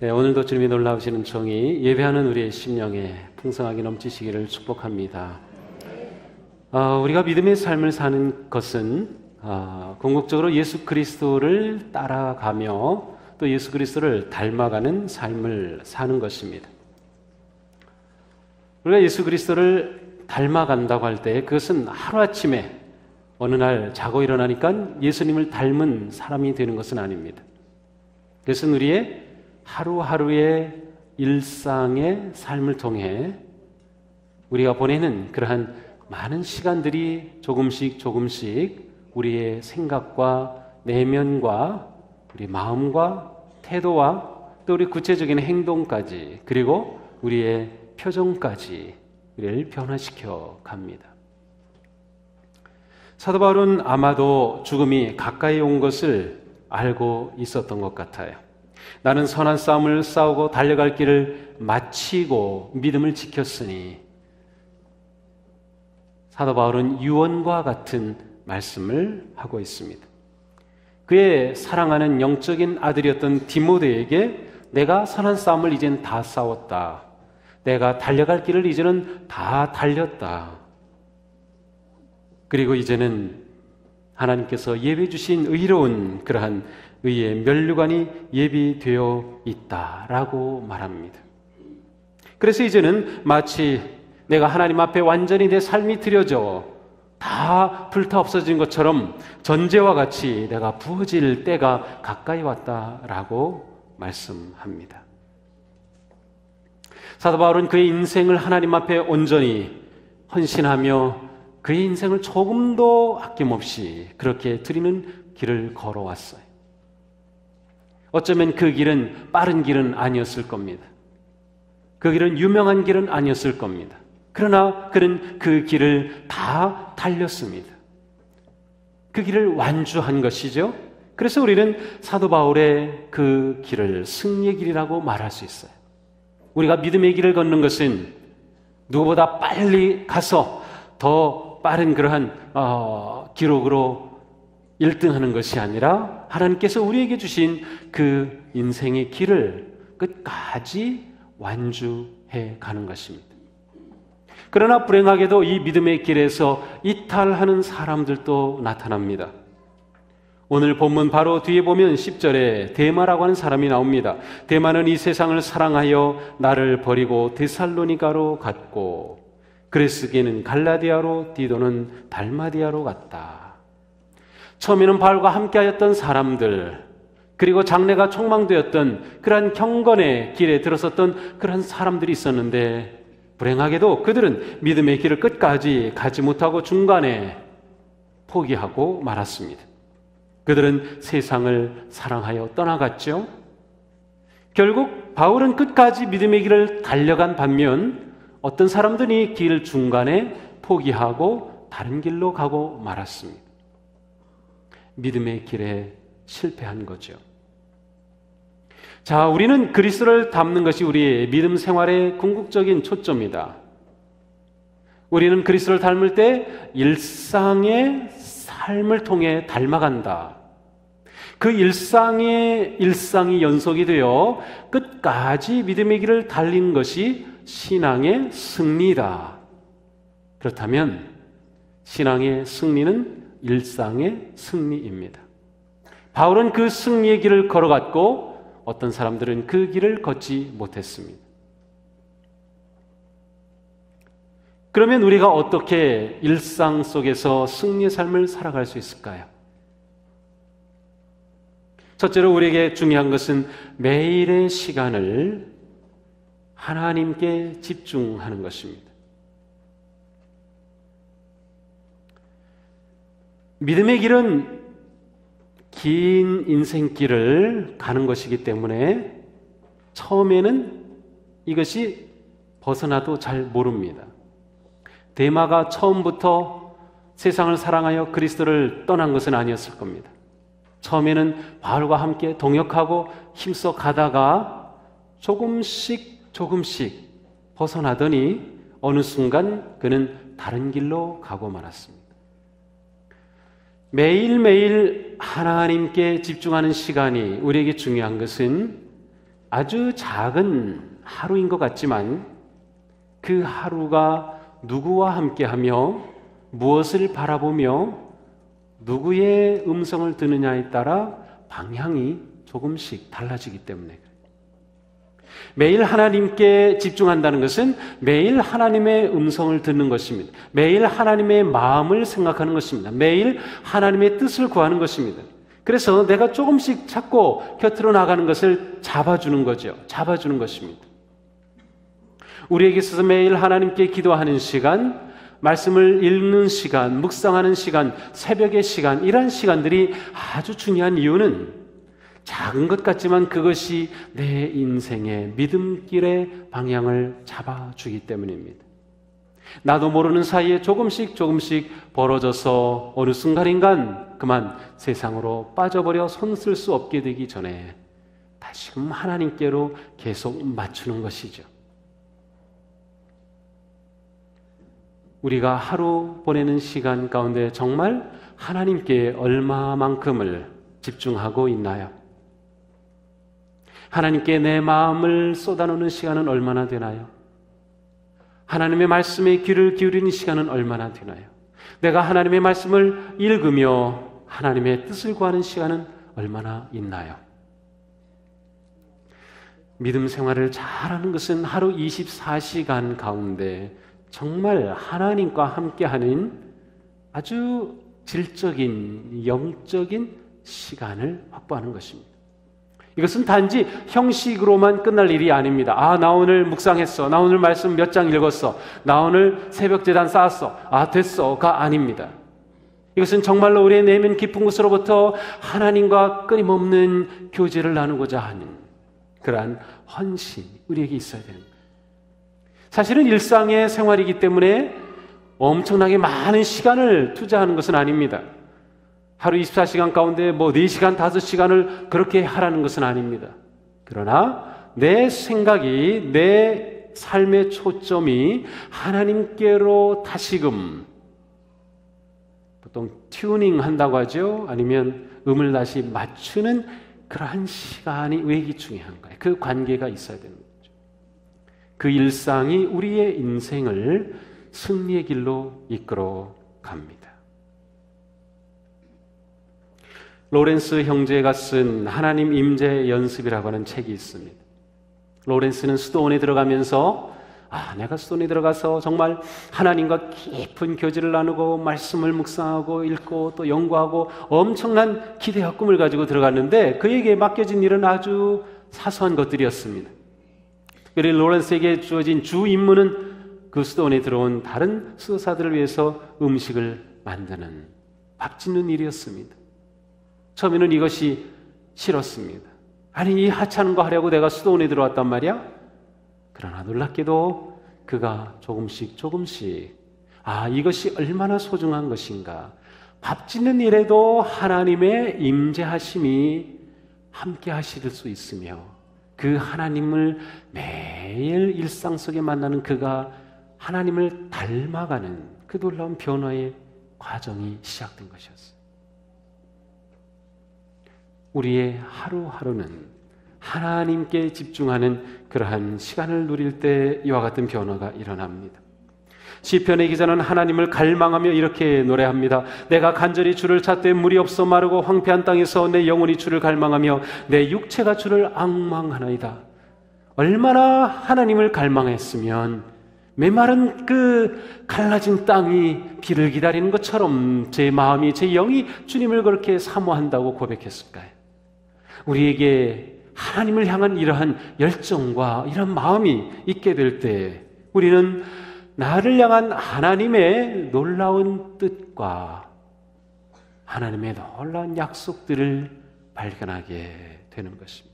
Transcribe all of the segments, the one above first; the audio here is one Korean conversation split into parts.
네, 오늘도 주님이 놀라우신 은총이 예배하는 우리의 심령에 풍성하게 넘치시기를 축복합니다. 어, 우리가 믿음의 삶을 사는 것은 어, 궁극적으로 예수 그리스도를 따라가며 또 예수 그리스도를 닮아가는 삶을 사는 것입니다. 우리가 예수 그리스도를 닮아간다고 할 때 그것은 하루아침에 어느 날 자고 일어나니까 예수님을 닮은 사람이 되는 것은 아닙니다. 그것은 우리의 하루하루의 일상의 삶을 통해 우리가 보내는 그러한 많은 시간들이 조금씩 조금씩 우리의 생각과 내면과 우리 마음과 태도와 또 우리 구체적인 행동까지 그리고 우리의 표정까지 우리를 변화시켜 갑니다. 사도 바울은 아마도 죽음이 가까이 온 것을 알고 있었던 것 같아요. 나는 선한 싸움을 싸우고 달려갈 길을 마치고 믿음을 지켰으니 사도 바울은 유언과 같은 말씀을 하고 있습니다. 그의 사랑하는 영적인 아들이었던 디모데에게 내가 선한 싸움을 이젠 다 싸웠다. 내가 달려갈 길을 이제는 다 달렸다. 그리고 이제는 하나님께서 예배 주신 의로운 그러한 의의 면류관이 예비되어 있다라고 말합니다. 그래서 이제는 마치 내가 하나님 앞에 완전히 내 삶이 드려져 다 불타 없어진 것처럼 전제와 같이 내가 부어질 때가 가까이 왔다라고 말씀합니다. 사도 바울은 그의 인생을 하나님 앞에 온전히 헌신하며 그의 인생을 조금도 아낌없이 그렇게 드리는 길을 걸어왔어요. 어쩌면 그 길은 빠른 길은 아니었을 겁니다. 그 길은 유명한 길은 아니었을 겁니다. 그러나 그는 그 길을 다 달렸습니다. 그 길을 완주한 것이죠. 그래서 우리는 사도 바울의 그 길을 승리의 길이라고 말할 수 있어요. 우리가 믿음의 길을 걷는 것은 누구보다 빨리 가서 더 빠른 그러한 어, 기록으로 1등 하는 것이 아니라 하나님께서 우리에게 주신 그 인생의 길을 끝까지 완주해 가는 것입니다. 그러나 불행하게도 이 믿음의 길에서 이탈하는 사람들도 나타납니다. 오늘 본문 바로 뒤에 보면 10절에 대마라고 하는 사람이 나옵니다. 대마는 이 세상을 사랑하여 나를 버리고 데살로니가로 갔고 그레스게는 갈라디아로 디도는 달마디아로 갔다. 처음에는 바울과 함께하였던 사람들 그리고 장래가 촉망되었던 그러한 경건의 길에 들어섰던 그러한 사람들이 있었는데 불행하게도 그들은 믿음의 길을 끝까지 가지 못하고 중간에 포기하고 말았습니다. 그들은 세상을 사랑하여 떠나갔죠. 결국 바울은 끝까지 믿음의 길을 달려간 반면 어떤 사람들이 길 중간에 포기하고 다른 길로 가고 말았습니다. 믿음의 길에 실패한 거죠. 자, 우리는 그리스도를 닮는 것이 우리의 믿음 생활의 궁극적인 초점이다. 우리는 그리스도를 닮을 때 일상의 삶을 통해 닮아간다. 그 일상의 일상이 연속이 되어 끝까지 믿음의 길을 달린 것이 신앙의 승리다. 그렇다면 신앙의 승리는 일상의 승리입니다. 바울은 그 승리의 길을 걸어갔고 어떤 사람들은 그 길을 걷지 못했습니다. 그러면 우리가 어떻게 일상 속에서 승리의 삶을 살아갈 수 있을까요? 첫째로 우리에게 중요한 것은 매일의 시간을 하나님께 집중하는 것입니다. 믿음의 길은 긴 인생길을 가는 것이기 때문에 처음에는 이것이 벗어나도 잘 모릅니다. 대마가 처음부터 세상을 사랑하여 그리스도를 떠난 것은 아니었을 겁니다. 처음에는 바울과 함께 동역하고 힘써 가다가 조금씩 조금씩 벗어나더니 어느 순간 그는 다른 길로 가고 말았습니다. 매일매일 하나님께 집중하는 시간이 우리에게 중요한 것은 아주 작은 하루인 것 같지만 그 하루가 누구와 함께 하며 무엇을 바라보며 누구의 음성을 듣느냐에 따라 방향이 조금씩 달라지기 때문에. 매일 하나님께 집중한다는 것은 매일 하나님의 음성을 듣는 것입니다. 매일 하나님의 마음을 생각하는 것입니다. 매일 하나님의 뜻을 구하는 것입니다. 그래서 내가 조금씩 찾고 곁으로 나가는 것을 잡아주는 거죠. 잡아주는 것입니다. 우리에게 있어서 매일 하나님께 기도하는 시간, 말씀을 읽는 시간, 묵상하는 시간, 새벽의 시간, 이런 시간들이 아주 중요한 이유는 작은 것 같지만 그것이 내 인생의 믿음길의 방향을 잡아주기 때문입니다. 나도 모르는 사이에 조금씩 조금씩 벌어져서 어느 순간인간 그만 세상으로 빠져버려 손 쓸 수 없게 되기 전에 다시금 하나님께로 계속 맞추는 것이죠. 우리가 하루 보내는 시간 가운데 정말 하나님께 얼마만큼을 집중하고 있나요? 하나님께 내 마음을 쏟아놓는 시간은 얼마나 되나요? 하나님의 말씀에 귀를 기울이는 시간은 얼마나 되나요? 내가 하나님의 말씀을 읽으며 하나님의 뜻을 구하는 시간은 얼마나 있나요? 믿음 생활을 잘하는 것은 하루 24시간 가운데 정말 하나님과 함께하는 아주 질적인 영적인 시간을 확보하는 것입니다. 이것은 단지 형식으로만 끝날 일이 아닙니다. 아, 나 오늘 묵상했어. 나 오늘 말씀 몇 장 읽었어. 나 오늘 새벽 재단 쌓았어. 아, 됐어.가 아닙니다. 이것은 정말로 우리의 내면 깊은 곳으로부터 하나님과 끊임없는 교제를 나누고자 하는 그러한 헌신이 우리에게 있어야 되는. 사실은 일상의 생활이기 때문에 엄청나게 많은 시간을 투자하는 것은 아닙니다. 하루 24시간 가운데 뭐 4시간, 5시간을 그렇게 하라는 것은 아닙니다. 그러나 내 생각이, 내 삶의 초점이 하나님께로 다시금 보통 튜닝 한다고 하죠. 아니면 음을 다시 맞추는 그러한 시간이 왜 중요한 거예요. 그 관계가 있어야 되는 거죠. 그 일상이 우리의 인생을 승리의 길로 이끌어 갑니다. 로렌스 형제가 쓴 하나님 임재 연습이라고 하는 책이 있습니다. 로렌스는 수도원에 들어가면서 아, 내가 수도원에 들어가서 정말 하나님과 깊은 교제를 나누고 말씀을 묵상하고 읽고 또 연구하고 엄청난 기대와 꿈을 가지고 들어갔는데 그에게 맡겨진 일은 아주 사소한 것들이었습니다. 특별히 로렌스에게 주어진 주 임무는 그 수도원에 들어온 다른 수도사들을 위해서 음식을 만드는 밥 짓는 일이었습니다. 처음에는 이것이 싫었습니다. 아니, 이 하찮은 거 하려고 내가 수도원에 들어왔단 말이야? 그러나 놀랍게도 그가 조금씩 조금씩, 아, 이것이 얼마나 소중한 것인가. 밥 짓는 일에도 하나님의 임재하심이 함께 하실 수 있으며, 그 하나님을 매일 일상 속에 만나는 그가 하나님을 닮아가는 그 놀라운 변화의 과정이 시작된 것이었어요. 우리의 하루하루는 하나님께 집중하는 그러한 시간을 누릴 때 이와 같은 변화가 일어납니다. 시편의 기자는 하나님을 갈망하며 이렇게 노래합니다. 내가 간절히 주를 찾되 물이 없어 마르고 황폐한 땅에서 내 영혼이 주를 갈망하며 내 육체가 주를 악망하나이다. 얼마나 하나님을 갈망했으면 메마른 그 갈라진 땅이 비를 기다리는 것처럼 제 마음이 제 영이 주님을 그렇게 사모한다고 고백했을까요? 우리에게 하나님을 향한 이러한 열정과 이런 마음이 있게 될 때 우리는 나를 향한 하나님의 놀라운 뜻과 하나님의 놀라운 약속들을 발견하게 되는 것입니다.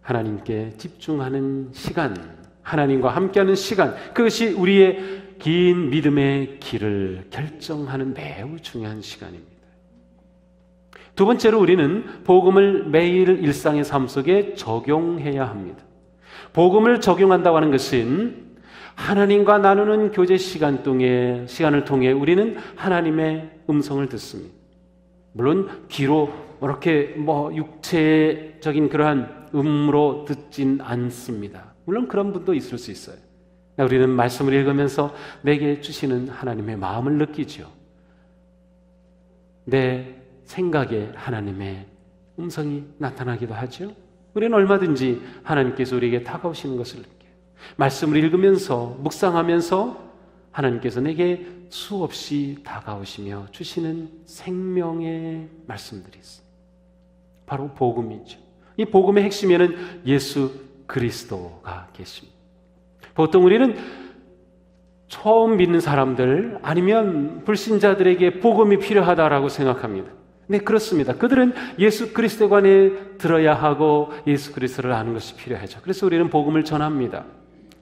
하나님께 집중하는 시간, 하나님과 함께하는 시간, 그것이 우리의 긴 믿음의 길을 결정하는 매우 중요한 시간입니다. 두 번째로 우리는 복음을 매일 일상의 삶 속에 적용해야 합니다. 복음을 적용한다고 하는 것은 하나님과 나누는 교제 시간 동에 시간을 통해 우리는 하나님의 음성을 듣습니다. 물론 귀로 이렇게 뭐 육체적인 그러한 음으로 듣진 않습니다. 물론 그런 분도 있을 수 있어요. 우리는 말씀을 읽으면서 내게 주시는 하나님의 마음을 느끼죠. 내 생각에 하나님의 음성이 나타나기도 하죠. 우리는 얼마든지 하나님께서 우리에게 다가오시는 것을 느껴요. 말씀을 읽으면서 묵상하면서 하나님께서 내게 수없이 다가오시며 주시는 생명의 말씀들이 있어요. 바로 복음이죠. 이 복음의 핵심에는 예수 그리스도가 계십니다. 보통 우리는 처음 믿는 사람들 아니면 불신자들에게 복음이 필요하다라고 생각합니다. 네, 그렇습니다. 그들은 예수 그리스도 관에 들어야 하고 예수 그리스도를 아는 것이 필요하죠. 그래서 우리는 복음을 전합니다.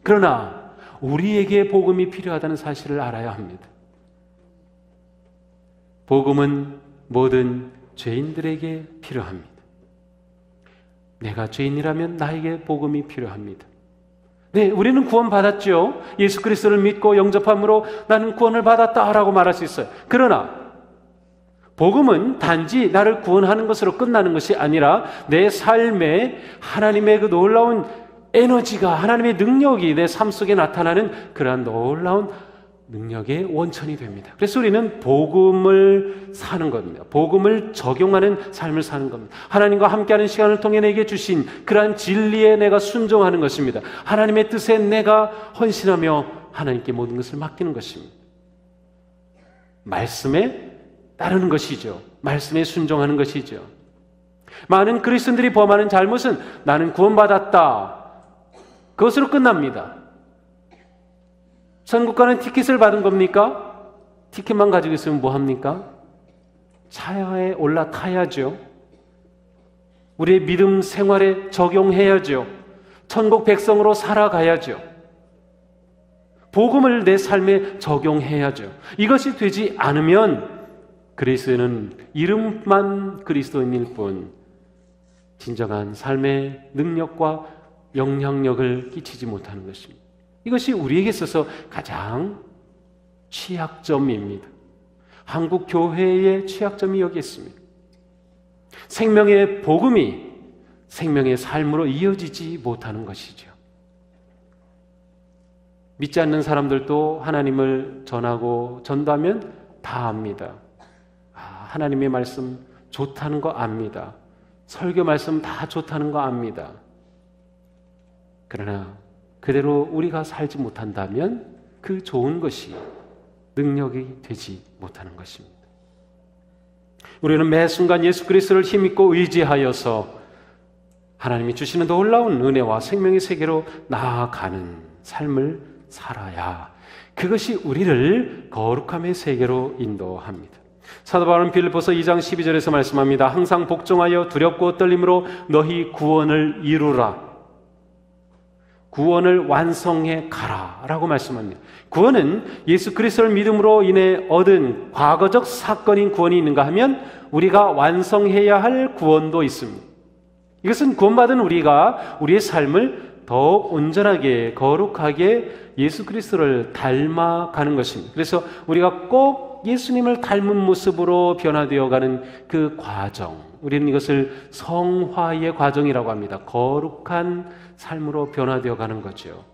그러나 우리에게 복음이 필요하다는 사실을 알아야 합니다. 복음은 모든 죄인들에게 필요합니다. 내가 죄인이라면 나에게 복음이 필요합니다. 네, 우리는 구원받았죠. 예수 그리스도를 믿고 영접함으로 나는 구원을 받았다라고 말할 수 있어요. 그러나 복음은 단지 나를 구원하는 것으로 끝나는 것이 아니라 내 삶에 하나님의 그 놀라운 에너지가 하나님의 능력이 내 삶 속에 나타나는 그러한 놀라운 능력의 원천이 됩니다. 그래서 우리는 복음을 사는 겁니다. 복음을 적용하는 삶을 사는 겁니다. 하나님과 함께하는 시간을 통해 내게 주신 그러한 진리에 내가 순종하는 것입니다. 하나님의 뜻에 내가 헌신하며 하나님께 모든 것을 맡기는 것입니다. 말씀에 따르는 것이죠. 말씀에 순종하는 것이죠. 많은 그리스도인들이 범하는 잘못은 나는 구원받았다. 그것으로 끝납니다. 선국가는 티켓을 받은 겁니까? 티켓만 가지고 있으면 뭐 합니까? 차에 올라타야죠. 우리의 믿음 생활에 적용해야죠. 천국 백성으로 살아가야죠. 복음을 내 삶에 적용해야죠. 이것이 되지 않으면 그리스도는 이름만 그리스도인일 뿐 진정한 삶의 능력과 영향력을 끼치지 못하는 것입니다. 이것이 우리에게 있어서 가장 취약점입니다. 한국 교회의 취약점이 여기 있습니다. 생명의 복음이 생명의 삶으로 이어지지 못하는 것이죠. 믿지 않는 사람들도 하나님을 전하고 전도하면 다 압니다. 아, 하나님의 말씀 좋다는 거 압니다. 설교 말씀 다 좋다는 거 압니다. 그러나 그대로 우리가 살지 못한다면 그 좋은 것이 능력이 되지 못하는 것입니다. 우리는 매 순간 예수 그리스도를 힘입고 의지하여서 하나님이 주시는 놀라운 은혜와 생명의 세계로 나아가는 삶을 살아야 그것이 우리를 거룩함의 세계로 인도합니다. 사도 바울은 빌립보서 2장 12절에서 말씀합니다. 항상 복종하여 두렵고 떨림으로 너희 구원을 이루라. 구원을 완성해 가라라고 말씀합니다. 구원은 예수 그리스도를 믿음으로 인해 얻은 과거적 사건인 구원이 있는가 하면 우리가 완성해야 할 구원도 있습니다. 이것은 구원받은 우리가 우리의 삶을 더 온전하게 거룩하게 예수 그리스도를 닮아가는 것입니다. 그래서 우리가 꼭 예수님을 닮은 모습으로 변화되어 가는 그 과정, 우리는 이것을 성화의 과정이라고 합니다. 거룩한 삶으로 변화되어 가는 거죠.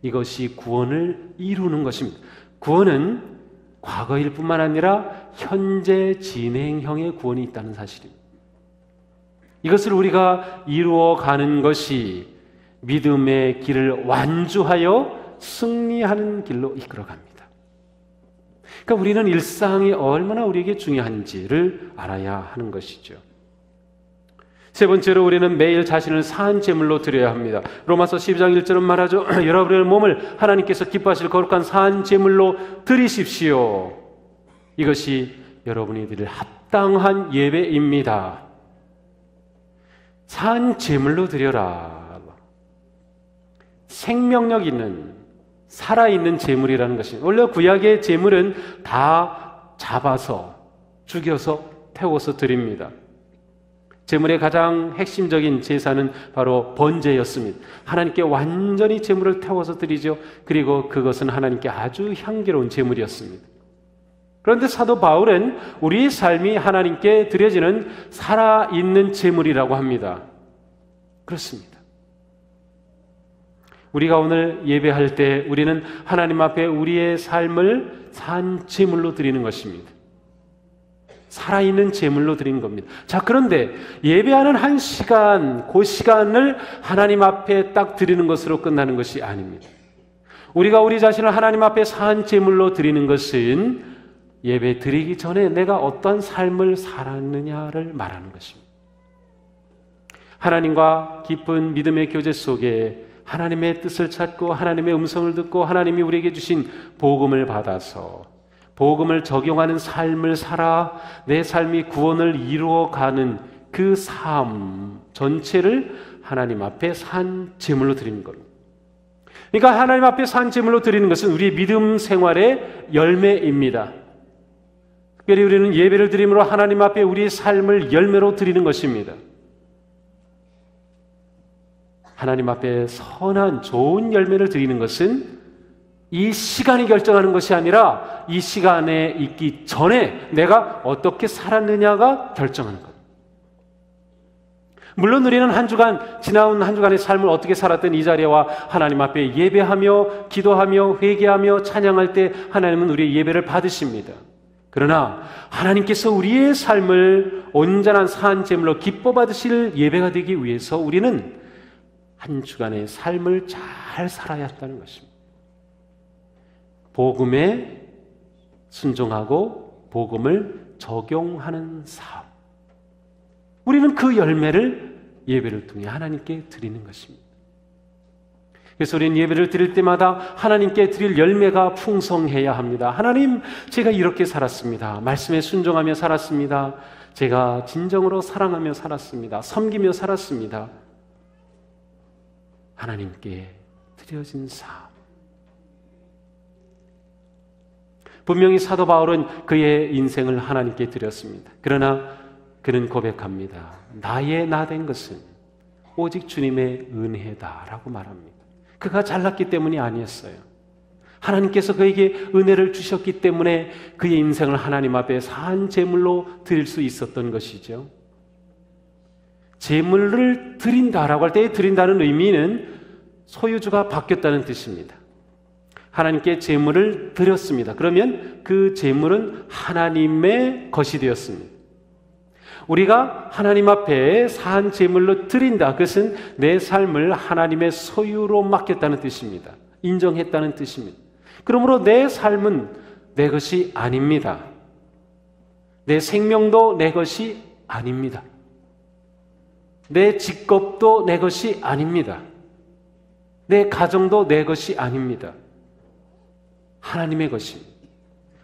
이것이 구원을 이루는 것입니다. 구원은 과거일 뿐만 아니라 현재 진행형의 구원이 있다는 사실입니다. 이것을 우리가 이루어 가는 것이 믿음의 길을 완주하여 승리하는 길로 이끌어 갑니다. 그러니까 우리는 일상이 얼마나 우리에게 중요한지를 알아야 하는 것이죠. 세 번째로 우리는 매일 자신을 산 제물로 드려야 합니다. 로마서 12장 1절은 말하죠. 여러분의 몸을 하나님께서 기뻐하실 거룩한 산 제물로 드리십시오. 이것이 여러분이 드릴 합당한 예배입니다. 산 제물로 드려라. 생명력 있는 살아있는 제물이라는 것이 원래 구약의 제물은 다 잡아서 죽여서 태워서 드립니다. 제물의 가장 핵심적인 제사는 바로 번제였습니다. 하나님께 완전히 제물을 태워서 드리죠. 그리고 그것은 하나님께 아주 향기로운 제물이었습니다. 그런데 사도 바울은 우리 삶이 하나님께 드려지는 살아있는 제물이라고 합니다. 그렇습니다. 우리가 오늘 예배할 때 우리는 하나님 앞에 우리의 삶을 산 제물로 드리는 것입니다. 살아있는 제물로 드린 겁니다. 자, 그런데 예배하는 한 시간, 그 시간을 하나님 앞에 딱 드리는 것으로 끝나는 것이 아닙니다. 우리가 우리 자신을 하나님 앞에 산 제물로 드리는 것은 예배 드리기 전에 내가 어떤 삶을 살았느냐를 말하는 것입니다. 하나님과 깊은 믿음의 교제 속에 하나님의 뜻을 찾고 하나님의 음성을 듣고 하나님이 우리에게 주신 복음을 받아서 복음을 적용하는 삶을 살아 내 삶이 구원을 이루어가는 그 삶 전체를 하나님 앞에 산 제물로 드리는 겁니다. 그러니까 하나님 앞에 산 제물로 드리는 것은 우리의 믿음 생활의 열매입니다. 특별히 우리는 예배를 드림으로 하나님 앞에 우리의 삶을 열매로 드리는 것입니다. 하나님 앞에 선한 좋은 열매를 드리는 것은 이 시간이 결정하는 것이 아니라 이 시간에 있기 전에 내가 어떻게 살았느냐가 결정하는 것. 물론 우리는 한 주간 지나온 한 주간의 삶을 어떻게 살았던 이 자리와 하나님 앞에 예배하며 기도하며 회개하며 찬양할 때 하나님은 우리의 예배를 받으십니다. 그러나 하나님께서 우리의 삶을 온전한 산 제물로 기뻐 받으실 예배가 되기 위해서 우리는 한 주간의 삶을 잘 살아야 한다는 것입니다. 복음에 순종하고 복음을 적용하는 삶. 우리는 그 열매를 예배를 통해 하나님께 드리는 것입니다. 그래서 우리는 예배를 드릴 때마다 하나님께 드릴 열매가 풍성해야 합니다. 하나님, 제가 이렇게 살았습니다. 말씀에 순종하며 살았습니다. 제가 진정으로 사랑하며 살았습니다. 섬기며 살았습니다. 하나님께 드려진 삶. 분명히 사도 바울은 그의 인생을 하나님께 드렸습니다. 그러나 그는 고백합니다. 나의 나 된 것은 오직 주님의 은혜다라고 말합니다. 그가 잘났기 때문이 아니었어요. 하나님께서 그에게 은혜를 주셨기 때문에 그의 인생을 하나님 앞에 산 제물로 드릴 수 있었던 것이죠. 제물을 드린다라고 할 때 드린다는 의미는 소유주가 바뀌었다는 뜻입니다. 하나님께 제물을 드렸습니다. 그러면 그 제물은 하나님의 것이 되었습니다. 우리가 하나님 앞에 산 제물로 드린다. 그것은 내 삶을 하나님의 소유로 맡겼다는 뜻입니다. 인정했다는 뜻입니다. 그러므로 내 삶은 내 것이 아닙니다. 내 생명도 내 것이 아닙니다. 내 직업도 내 것이 아닙니다. 내 가정도 내 것이 아닙니다. 하나님의 것입니다.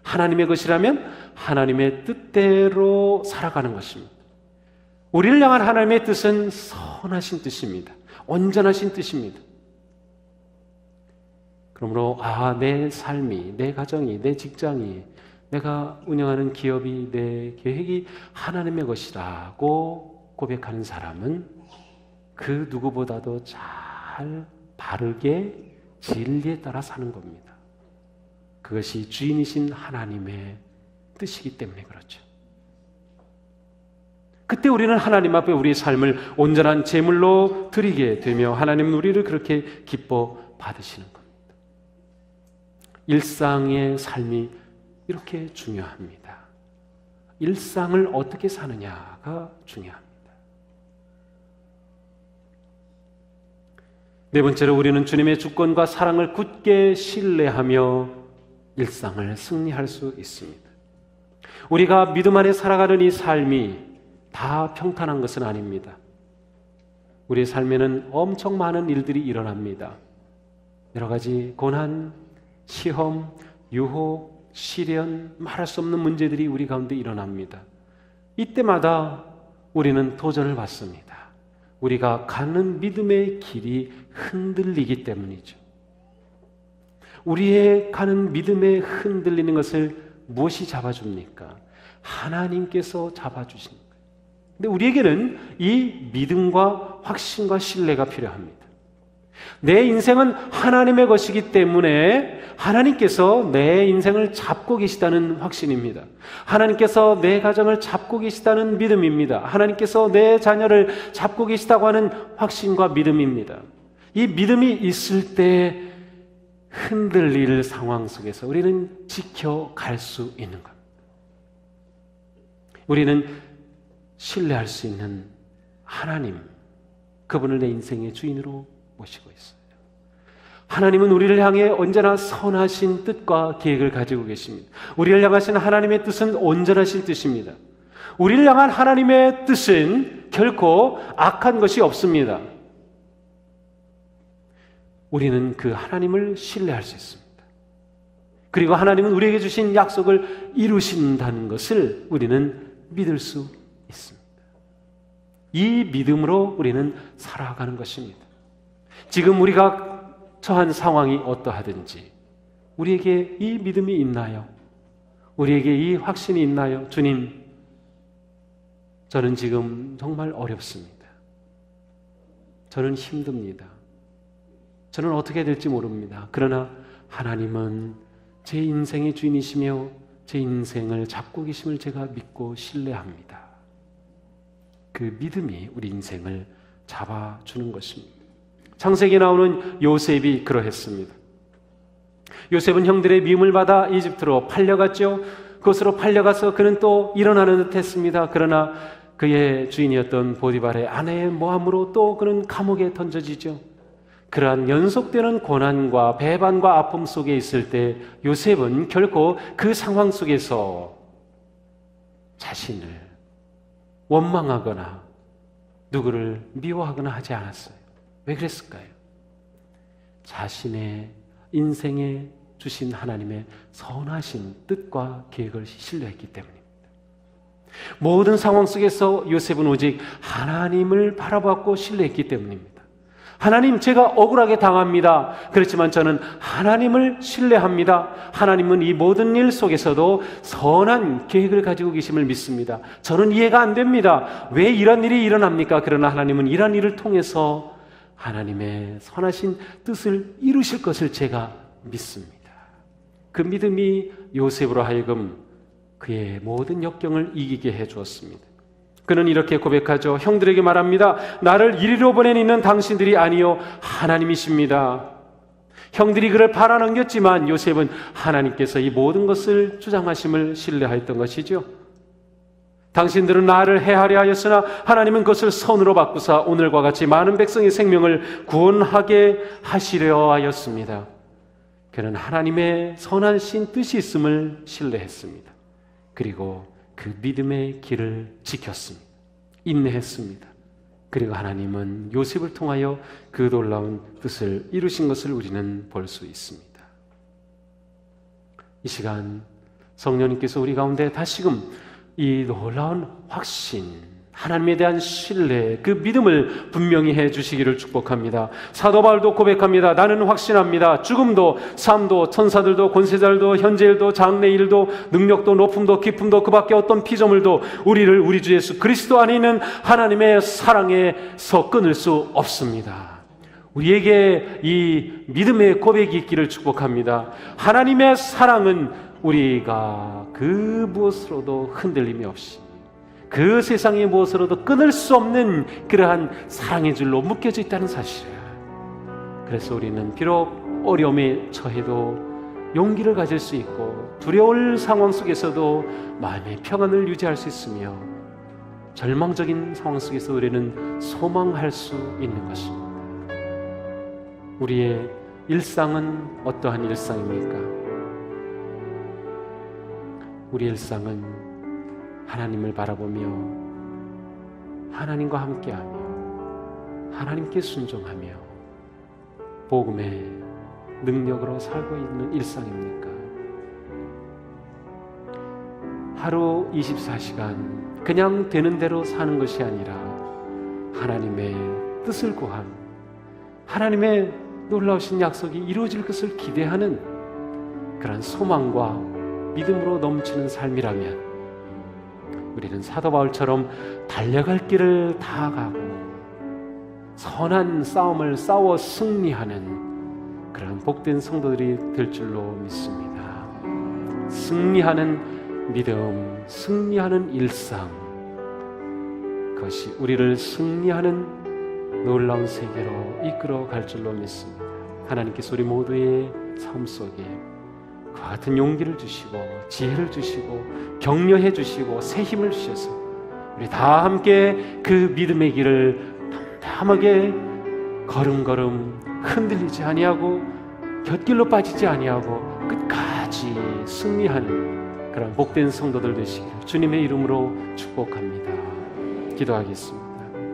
하나님의 것이라면 하나님의 뜻대로 살아가는 것입니다. 우리를 향한 하나님의 뜻은 선하신 뜻입니다. 온전하신 뜻입니다. 그러므로 아, 내 삶이, 내 가정이, 내 직장이, 내가 운영하는 기업이, 내 계획이 하나님의 것이라고 고백하는 사람은 그 누구보다도 잘 바르게 진리에 따라 사는 겁니다. 그것이 주인이신 하나님의 뜻이기 때문에 그렇죠. 그때 우리는 하나님 앞에 우리의 삶을 온전한 제물로 드리게 되며 하나님은 우리를 그렇게 기뻐 받으시는 겁니다. 일상의 삶이 이렇게 중요합니다. 일상을 어떻게 사느냐가 중요합니다. 네 번째로 우리는 주님의 주권과 사랑을 굳게 신뢰하며 일상을 승리할 수 있습니다. 우리가 믿음 안에 살아가는 이 삶이 다 평탄한 것은 아닙니다. 우리의 삶에는 엄청 많은 일들이 일어납니다. 여러 가지 고난, 시험, 유혹, 시련, 말할 수 없는 문제들이 우리 가운데 일어납니다. 이때마다 우리는 도전을 받습니다. 우리가 가는 믿음의 길이 흔들리기 때문이죠. 우리의 가는 믿음에 흔들리는 것을 무엇이 잡아줍니까? 하나님께서 잡아주신 거예요. 근데 우리에게는 이 믿음과 확신과 신뢰가 필요합니다. 내 인생은 하나님의 것이기 때문에 하나님께서 내 인생을 잡고 계시다는 확신입니다. 하나님께서 내 가정을 잡고 계시다는 믿음입니다. 하나님께서 내 자녀를 잡고 계시다고 하는 확신과 믿음입니다. 이 믿음이 있을 때 흔들릴 상황 속에서 우리는 지켜갈 수 있는 것. 우리는 신뢰할 수 있는 하나님, 그분을 내 인생의 주인으로 모시고 있어요. 하나님은 우리를 향해 언제나 선하신 뜻과 계획을 가지고 계십니다. 우리를 향하신 하나님의 뜻은 온전하신 뜻입니다. 우리를 향한 하나님의 뜻은 결코 악한 것이 없습니다. 우리는 그 하나님을 신뢰할 수 있습니다. 그리고 하나님은 우리에게 주신 약속을 이루신다는 것을 우리는 믿을 수 있습니다. 이 믿음으로 우리는 살아가는 것입니다. 지금 우리가 처한 상황이 어떠하든지 우리에게 이 믿음이 있나요? 우리에게 이 확신이 있나요? 주님, 저는 지금 정말 어렵습니다. 저는 힘듭니다. 저는 어떻게 될지 모릅니다. 그러나 하나님은 제 인생의 주인이시며 제 인생을 잡고 계심을 제가 믿고 신뢰합니다. 그 믿음이 우리 인생을 잡아주는 것입니다. 창세기에 나오는 요셉이 그러했습니다. 요셉은 형들의 미움을 받아 이집트로 팔려갔죠. 그것으로 팔려가서 그는 또 일어나는 듯 했습니다. 그러나 그의 주인이었던 보디발의 아내의 모함으로 또 그는 감옥에 던져지죠. 그러한 연속되는 고난과 배반과 아픔 속에 있을 때 요셉은 결코 그 상황 속에서 자신을 원망하거나 누구를 미워하거나 하지 않았어요. 왜 그랬을까요? 자신의 인생에 주신 하나님의 선하신 뜻과 계획을 신뢰했기 때문입니다. 모든 상황 속에서 요셉은 오직 하나님을 바라봤고 신뢰했기 때문입니다. 하나님, 제가 억울하게 당합니다. 그렇지만 저는 하나님을 신뢰합니다. 하나님은 이 모든 일 속에서도 선한 계획을 가지고 계심을 믿습니다. 저는 이해가 안 됩니다. 왜 이런 일이 일어납니까? 그러나 하나님은 이런 일을 통해서 하나님의 선하신 뜻을 이루실 것을 제가 믿습니다. 그 믿음이 요셉으로 하여금 그의 모든 역경을 이기게 해 주었습니다. 그는 이렇게 고백하죠. 형들에게 말합니다. 나를 이리로 보낸 이는 당신들이 아니요 하나님이십니다. 형들이 그를 팔아넘겼지만 요셉은 하나님께서 이 모든 것을 주장하심을 신뢰하였던 것이죠. 당신들은 나를 해하려 하였으나 하나님은 그것을 선으로 바꾸사 오늘과 같이 많은 백성의 생명을 구원하게 하시려 하였습니다. 그는 하나님의 선하신 뜻이 있음을 신뢰했습니다. 그리고 그 믿음의 길을 지켰습니다. 인내했습니다. 그리고 하나님은 요셉을 통하여 그 놀라운 뜻을 이루신 것을 우리는 볼 수 있습니다. 이 시간 성령님께서 우리 가운데 다시금 이 놀라운 확신, 하나님에 대한 신뢰, 그 믿음을 분명히 해 주시기를 축복합니다. 사도 바울도 고백합니다. 나는 확신합니다. 죽음도, 삶도, 천사들도, 권세자들도, 현재일도, 장래일도, 능력도, 높음도, 깊음도, 그 밖에 어떤 피조물도 우리를 우리 주 예수 그리스도 안에 있는 하나님의 사랑에서 끊을 수 없습니다. 우리에게 이 믿음의 고백이 있기를 축복합니다. 하나님의 사랑은 우리가 그 무엇으로도 흔들림이 없이 그 세상의 무엇으로도 끊을 수 없는 그러한 사랑의 줄로 묶여져 있다는 사실을. 그래서 우리는 비록 어려움에 처해도 용기를 가질 수 있고 두려울 상황 속에서도 마음의 평안을 유지할 수 있으며 절망적인 상황 속에서 우리는 소망할 수 있는 것입니다. 우리의 일상은 어떠한 일상입니까? 우리 일상은 하나님을 바라보며 하나님과 함께하며 하나님께 순종하며 복음의 능력으로 살고 있는 일상입니까? 하루 24시간 그냥 되는 대로 사는 것이 아니라 하나님의 뜻을 구함, 하나님의 놀라우신 약속이 이루어질 것을 기대하는 그런 소망과 믿음으로 넘치는 삶이라면 우리는 사도 바울처럼 달려갈 길을 다 가고 선한 싸움을 싸워 승리하는 그런 복된 성도들이 될 줄로 믿습니다. 승리하는 믿음, 승리하는 일상, 그것이 우리를 승리하는 놀라운 세계로 이끌어 갈 줄로 믿습니다. 하나님께서 우리 모두의 삶 속에 그와 같은 용기를 주시고 지혜를 주시고 격려해 주시고 새 힘을 주셔서 우리 다 함께 그 믿음의 길을 담담하게 걸음걸음 흔들리지 아니하고 곁길로 빠지지 아니하고 끝까지 승리하는 그런 복된 성도들 되시기를 주님의 이름으로 축복합니다. 기도하겠습니다.